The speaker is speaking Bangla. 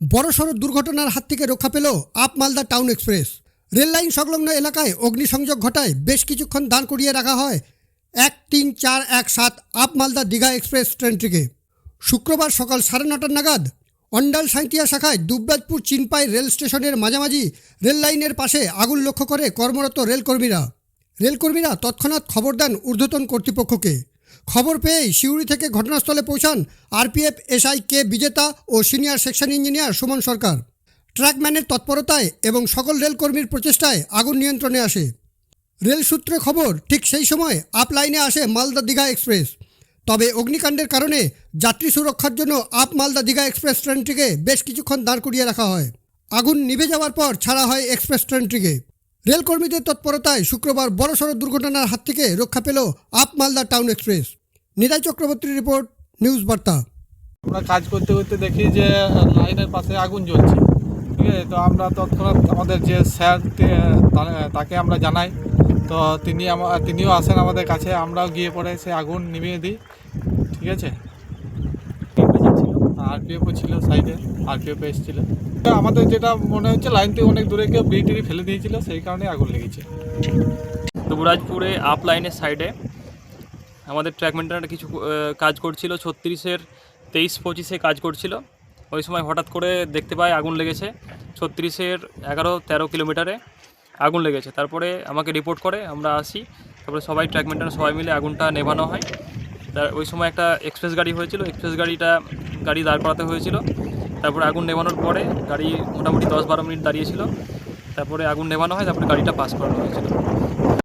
বড়সড় দুর্ঘটনার হাত থেকে রক্ষা পেল up Malda town express. Rail line সংলগ্ন এলাকায় অগ্নিসংযোগ ঘটায় বেশ কিছুক্ষণ দাঁড় করিয়ে রাখা হয় এক তিন চার এক সাত আপ মালদা দীঘা এক্সপ্রেস ট্রেনটিকে। শুক্রবার সকাল সাড়ে নটার নাগাদ অন্ডাল সাঁইতিয়া শাখায় দুবরাজপুর চিনপাই রেল স্টেশনের মাঝামাঝি রেল লাইনের পাশে আগুন লক্ষ্য করে কর্মরত রেলকর্মীরা। রেলকর্মীরা তৎক্ষণাৎ খবর দেন ঊর্ধ্বতন কর্তৃপক্ষকে। খবর পেয়েই সিউড়ি থেকে ঘটনাস্থলে পৌঁছান আরপিএফ এসআই কে বিজেতা ও senior section engineer Suman Sarkar. ট্র্যাকম্যানের তৎপরতায় এবং সকল রেলকর্মীর প্রচেষ্টায় আগুন নিয়ন্ত্রণে আসে। রেল সূত্রে খবর, ঠিক সেই সময় আপ লাইনে আসে মালদা দীঘা এক্সপ্রেস। তবে অগ্নিকাণ্ডের কারণে যাত্রী সুরক্ষার জন্য আপ মালদা দীঘা এক্সপ্রেস ট্রেনটিকে বেশ কিছুক্ষণ দাঁড় করিয়ে রাখা হয়। আগুন নিভে যাওয়ার পর ছাড়া হয় এক্সপ্রেস ট্রেনটিকে। রেলকর্মীদের তৎপরতায় শুক্রবার বড়সড় দুর্ঘটনার হাত থেকে রক্ষা পেল up Malda town express. Nitai চক্রবর্তীর রিপোর্ট নিউজ বার্তা। আমরা কাজ করতে করতে দেখি যে লাইনের পাশে আগুন জ্বলছে। ঠিক আছে? তো আমরা তৎক্ষণাৎ আমাদের যে স্যার তাকে আমরা জানাই। তো তিনি তিনিও আসেন আমাদের কাছে। আমরাও গিয়ে পরে সে আগুন নিভিয়ে দিই। ঠিক আছে? আর আরপিএফও ছিল সাইডে। আরপিএফ এসেছিল। তো আমাদের যেটা মনে হচ্ছে লাইন থেকে অনেক দূরে কেউ বিড়ি ফেলে দিয়েছিল, সেই কারণে আগুন লেগেছে। দুবরাজপুরে আপ লাইনের সাইডে আমাদের ট্র্যাক মেনটেনার কিছু কাজ করছিল, ছত্রিশের তেইশ পঁচিশে কাজ করছিল। ওই সময় হঠাৎ করে দেখতে পাই আগুন লেগেছে, ছত্রিশের এগারো তেরো কিলোমিটারে আগুন লেগেছে। তারপরে আমাকে রিপোর্ট করে, আমরা আসি, তারপরে সবাই ট্র্যাক মেনটেনার সবাই মিলে আগুনটা নেভানো হয়। তার, ওই সময় একটা এক্সপ্রেস গাড়ি হয়েছিল এক্সপ্রেস গাড়িটা, গাড়ি দাঁড় করাতে হয়েছিল। তারপরে আগুন নেভানোর পরে গাড়ি মোটামুটি দশ বারো মিনিট দাঁড়িয়েছিল। তারপরে আগুন নেভানো হয়, তারপরে গাড়িটা পাস করানো হয়েছিল।